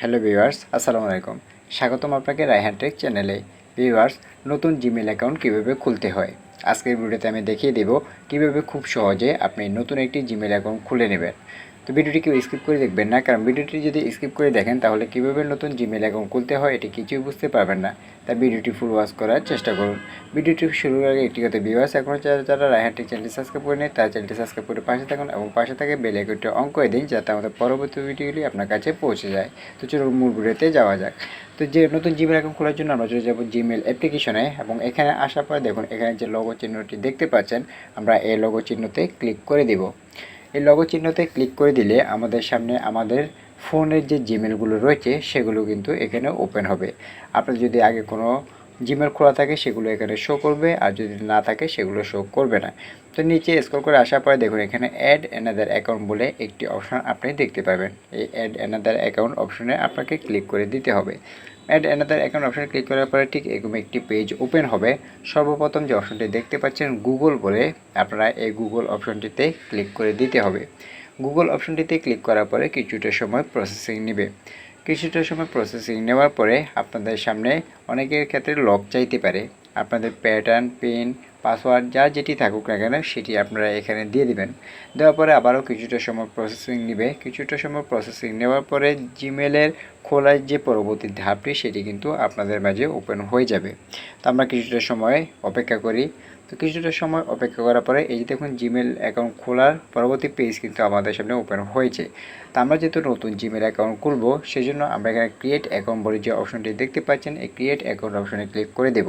Hello viewers, আসসালামু আলাইকুম। স্বাগতম আপনাকে রায়হান টেক চ্যানেলে। ভিউয়ার্স, নতুন জিমেল অ্যাকাউন্ট কীভাবে খুলতে হয়? আজকের ভিডিওতে আমি দেখিয়ে দেব কীভাবে খুব সহজে আপনি নতুন একটি জিমেল অ্যাকাউন্ট খুলে নেবেন। তো ভিডিওটি কেউ স্কিপ করে দেখবেন না, কারণ ভিডিওটি যদি স্কিপ করে দেখেন, তাহলে কীভাবে নতুন জিমেল অ্যাকাউন্ট খুলতে হয় এটি কিছুই বুঝতে পারবেন না। তাই ভিডিওটি ফুল ওয়াচ করার চেষ্টা করুন। ভিডিওটি শুরুর আগে একটি কথা ভিউয়ার্স এখনও যারা যারা রায়হান টেক চ্যানেলটি সাবস্ক্রাইব করে নেই তারা চ্যানেলটি সাবস্ক্রাইব করে পাশে থাকুন এবং পাশে থাকে বেল আইকনটি অন করে দিন, যাতে আমাদের পরবর্তী ভিডিওগুলি আপনার কাছে পৌঁছে যায়। তো চলুন মূল যাওয়া যাক। তো যে নতুন জিমেল অ্যাকাউন্ট খোলার জন্য আমরা চলে যাব জিমেল অ্যাপ্লিকেশনে এবং এখানে আসার পরে দেখুন, এখানে যে লগো চিহ্নটি দেখতে পাচ্ছেন, আমরা এই লগো চিহ্নতে ক্লিক করে দিব। এই লগো চিহ্নতে ক্লিক করে দিলে আমাদের সামনে আমাদের ফোনের যে জিমেলগুলো রয়েছে, সেগুলো কিন্তু এখানে ওপেন হবে। আপনার যদি আগে কোনো জিমেল খোলা থাকে, সেগুলো এখানে শো করবে, আর যদি না থাকে, সেগুলো শো করবে না। তো নিচে স্ক্রল করে আসার পরে দেখুন, এখানে অ্যাড অ্যানাদার অ্যাকাউন্ট বলে একটি অপশন আপনি দেখতে পাবেন। এই অ্যাড অ্যানাদার অ্যাকাউন্ট অপশনে আপনাকে ক্লিক করে দিতে হবে। অ্যাড অ্যানাদার অ্যাকাউন্ট অপশনে ক্লিক করার পরে ঠিক এরকম একটি পেজ ওপেন হবে। সর্বপ্রথম যে অপশনটি দেখতে পাচ্ছেন গুগল বলে আপনারা এই গুগল অপশনটিতে ক্লিক করে দিতে হবে। গুগল অপশনটিতে ক্লিক করার পরে কিছুটা সময় প্রসেসিং নেবে। কিছুটা সময় প্রসেসিং নেওয়ার পরে আপনাদের সামনে অনেকের ক্ষেত্রে লক চাইতে পারে। আপনাদের প্যাটার্ন পিন পাসওয়ার্ড যা যেটি থাকুক না কেন, সেটি আপনারা এখানে দিয়ে দিবেন। দেওয়ার পরে আবারও কিছুটা সময় প্রসেসিং নেবে। কিছুটা সময় প্রসেসিং নেওয়ার পরে জিমেলের খোলার যে পরবর্তী ধাপটি, সেটি কিন্তু আপনাদের মাঝে ওপেন হয়ে যাবে। তো আমরা কিছুটা সময় অপেক্ষা করি। তো কিছুটা সময় অপেক্ষা করার পরে, এই যে দেখুন জিমেল অ্যাকাউন্ট খোলার পরবর্তী পেজ কিন্তু আমাদের সামনে ওপেন হয়েছে। তো আমরা যেহেতু নতুন জিমেল অ্যাকাউন্ট খুলবো সেই জন্য আমরা এখানে ক্রিয়েট অ্যাকাউন্ট বলে যে অপশনটি দেখতে পাচ্ছেন, এই ক্রিয়েট অ্যাকাউন্ট অপশনে ক্লিক করে দেব।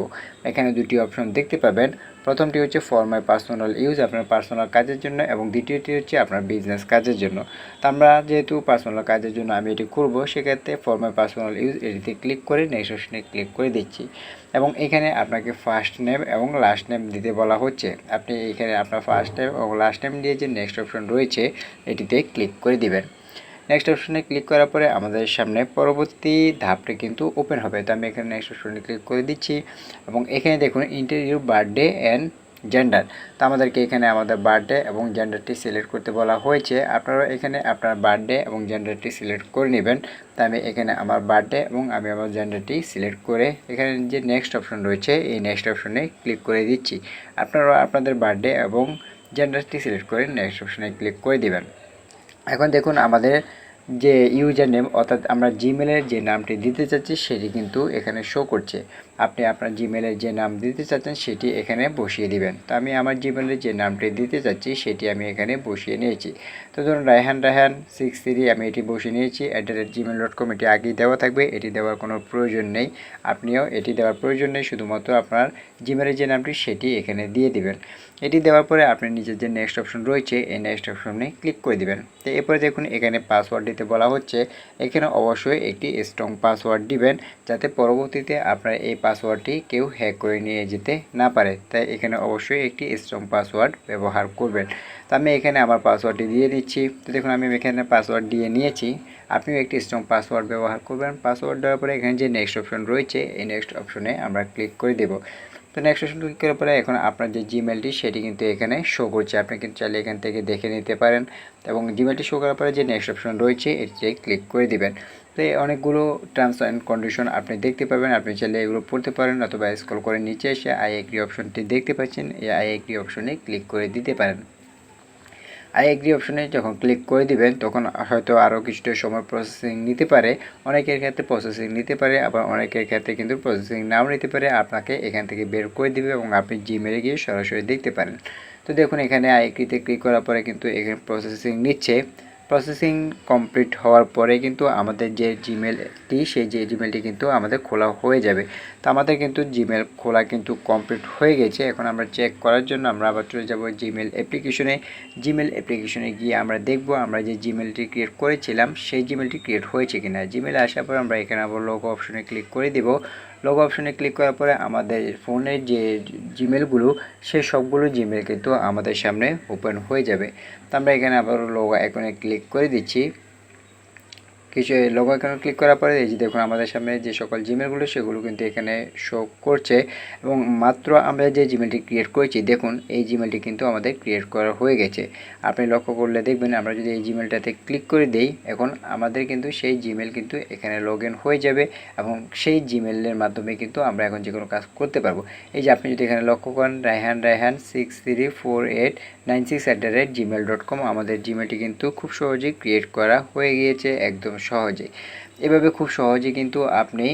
এখানে দুটি অপশন দেখতে পাবেন। প্রথমটি হচ্ছে ফর মাই পার্সোনাল ইউজ আপনার পার্সোনাল কাজের জন্য, এবং দ্বিতীয়টি হচ্ছে আপনার বিজনেস কাজের জন্য। তো আমরা যেহেতু পার্সোনাল কাজের জন্য আমি এটি করব সেক্ষেত্রে ফর মাই পার্সোনাল ইউজ এটিতে ক্লিক করে নেক্সট অপশনে ক্লিক করে দিচ্ছি। এবং এখানে আপনাকে ফার্স্ট নেম এবং লাস্ট নেম দিতে বলা হচ্ছে। আপনি এখানে আপনার ফার্স্ট নেম এবং লাস্ট নেম দিয়ে যে নেক্সট অপশন রয়েছে, এটিতে ক্লিক করে দিবেন। নেক্সট অপশনে ক্লিক করার পরে আমাদের সামনে পরবর্তী ধাপটি কিন্তু ওপেন হবে। তো আমি এখানে নেক্সট অপশনে ক্লিক করে দিচ্ছি। এবং এখানে দেখুন ইন্টারভিউ বার্থডে অ্যান্ড জেন্ডার তো আমাদেরকে এখানে আমাদের বার্থডে এবং জেন্ডারটি সিলেক্ট করতে বলা হয়েছে। আপনারা এখানে আপনার বার্থডে এবং জেন্ডারটি সিলেক্ট করে নেবেন। তো আমি এখানে আমার বার্থডে এবং আমি আমার জেন্ডারটি সিলেক্ট করে এখানে যে নেক্সট অপশন রয়েছে, এই নেক্সট অপশনে ক্লিক করে দিচ্ছি। আপনারা আপনাদের বার্থডে এবং জেন্ডারটি সিলেক্ট করে নেক্সট অপশনে ক্লিক করে দিবেন। এখন দেখুন আমাদের যে ইউজার নেম অর্থাৎ আমরা জিমেলের যে নামটি দিতে চাচ্ছি, সেটি কিন্তু এখানে শো করছে। আপনি আপনার জিমেলের যে নাম দিতে চাচ্ছেন, সেটি এখানে বসিয়ে দিবেন। তো আমি আমার জিমেলের যে নামটি দিতে চাচ্ছি, সেটি আমি এখানে বসিয়ে নিয়েছি। তো ধরুন রায়হান রায়হান সিক্স থ্রি আমি এটি বসিয়ে নিয়েছি। At the rate Gmail dot com এটি আগেই দেওয়া থাকবে। এটি দেওয়ার কোনো প্রয়োজন নেই। আপনিও এটি দেওয়ার প্রয়োজন নেই। শুধুমাত্র আপনার জিমেলের যে নামটি, সেটি এখানে দিয়ে দিবেন। এটি দেওয়ার পরে আপনি নিজের যে নেক্সট অপশন রয়েছে, এই নেক্সট অপশনে ক্লিক করে দিবেন। তো এরপরে দেখুন, এখানে পাসওয়ার্ড দিতে বলা হচ্ছে। এখানে অবশ্যই একটি স্ট্রং পাসওয়ার্ড দিবেন, যাতে পরবর্তীতে আপনার এই পাসওয়ার্ডটি কেউ হ্যাক করে নিয়ে যেতে না পারে। তাই এখানে অবশ্যই একটি স্ট্রং পাসওয়ার্ড ব্যবহার করবেন। তো আমি এখানে আমার পাসওয়ার্ডটি দিয়ে দিচ্ছি। তো দেখুন, আমি এখানে পাসওয়ার্ড দিয়ে নিয়েছি। আপনিও একটি স্ট্রং পাসওয়ার্ড ব্যবহার করবেন। পাসওয়ার্ড দেওয়ার পরে এখানে যে নেক্সট অপশন রয়েছে, এই নেক্সট অপশনে আমরা ক্লিক করে দেব। তো নেক্সট অপশন ক্লিক করার পরে এখন আপনার যে জিমেলটি সেটি কিন্তু এখানে শো করছে। আপনি কিন্তু চাইলে এখান থেকে দেখে নিতে পারেন এবং জিমেলটি শো করার পরে যে নেক্সট অপশন রয়েছে, এটিতে ক্লিক করে দিবেন। তো এই অনেকগুলো টার্মস অ্যান্ড কন্ডিশন আপনি দেখতে পাবেন। আপনি চাইলে এগুলো পড়তে পারেন অথবা স্ক্রল করে নিচে এসে আই এগ্রি অপশনটি দেখতে পাচ্ছেন। এই আই এগ্রি অপশনে ক্লিক করে দিতে পারেন। আই এগ্রি অপশনে যখন ক্লিক করে দিবেন, তখন হয়তো আরও কিছুটা সময় প্রসেসিং নিতে পারে। অনেকের ক্ষেত্রে প্রসেসিং নিতে পারে, আবার অনেকের ক্ষেত্রে কিন্তু প্রসেসিং নাও নিতে পারে। আপনাকে এখান থেকে বের করে দিবে এবং আপনি জিমেলে গিয়ে সরাসরি দেখতে পারেন। তো দেখুন, এখানে আই এগ্রিতে ক্লিক করার পরে কিন্তু এখানে প্রসেসিং নিচ্ছে। প্রসেসিং কমপ্লিট হওয়ার পরে কিন্তু আমাদের যে জিমেলটি সেই যে জিমেলটি কিন্তু আমাদের খোলা হয়ে যাবে। তো আমাদের কিন্তু জিমেল খোলা কিন্তু কমপ্লিট হয়ে গেছে। এখন আমরা চেক করার জন্য আমরা আবার চলে যাব জিমেল অ্যাপ্লিকেশনে জিমেল অ্যাপ্লিকেশনে গিয়ে আমরা দেখব আমরা যে জিমেলটি ক্রিয়েট করেছিলাম, সেই জিমেলটি ক্রিয়েট হয়েছে কিনা। জিমেলে আসার পর আমরা এখানে আবার লোগো অপশনে ক্লিক করে দেব। লোগো অপশনে ক্লিক করার পরে আমাদের ফোনের যে জিমেলগুলো সেই সবগুলো জিমেল কিন্তু আমাদের সামনে ওপেন হয়ে যাবে। তো আমরা এখানে আবার লোগো আইকনে ক্লিক করে দিচ্ছি। কিছু লোগো এখানে ক্লিক করার পরে এই যে দেখুন আমাদের সামনে যে সকল জিমেলগুলো সেগুলো কিন্তু এখানে শো করছে। এবং মাত্র আমরা যে জিমেলটি ক্রিয়েট করেছি, দেখুন এই জিমেলটি কিন্তু আমাদের ক্রিয়েট করা হয়ে গেছে। আপনি লক্ষ্য করলে দেখবেন আমরা যদি এই জিমেলটাতে ক্লিক করে দেই, এখন আমাদের কিন্তু সেই জিমেল কিন্তু এখানে লগ হয়ে যাবে এবং সেই জিমেলের মাধ্যমে কিন্তু আমরা এখন যে কোনো কাজ করতে পারব। এই যে আপনি যদি এখানে লক্ষ্য করেন Raihan Raihan six three four eight nine six at the rate Gmail dot com আমাদের জিমেলটি কিন্তু খুব সহজেই ক্রিয়েট করা হয়ে গিয়েছে, একদম সহজেই। এভাবে খুব সহজে কিন্তু আপনি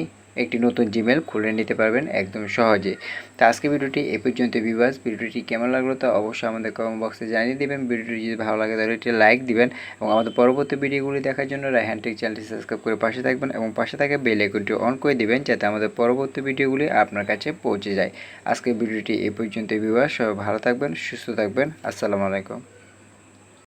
একটি নতুন জিমেল খুলে নিতে পারবেন একদম সহজে। তো আজকে ভিডিওটি এ পর্যন্ত বিবাস ভিডিওটি কেমন লাগল তা অবশ্যই আমাদের কমেন্ট বক্সে জানিয়ে দেবেন। ভিডিওটি যদি ভালো লাগে তাহলে একটি লাইক দিবেন এবং আমাদের পরবর্তী ভিডিওগুলি দেখার জন্য রায়হান টেক চ্যানেলটি সাবস্ক্রাইব করে পাশে থাকবেন এবং পাশে থাকে বেল আইকনটি অন করে দিবেন যাতে আমাদের পরবর্তী ভিডিওগুলি আপনার কাছে পৌঁছে যায়। আজকে ভিডিওটি এ পর্যন্ত বিবাস সবাই ভালো থাকবেন, সুস্থ থাকবেন। আসসালামু আলাইকুম।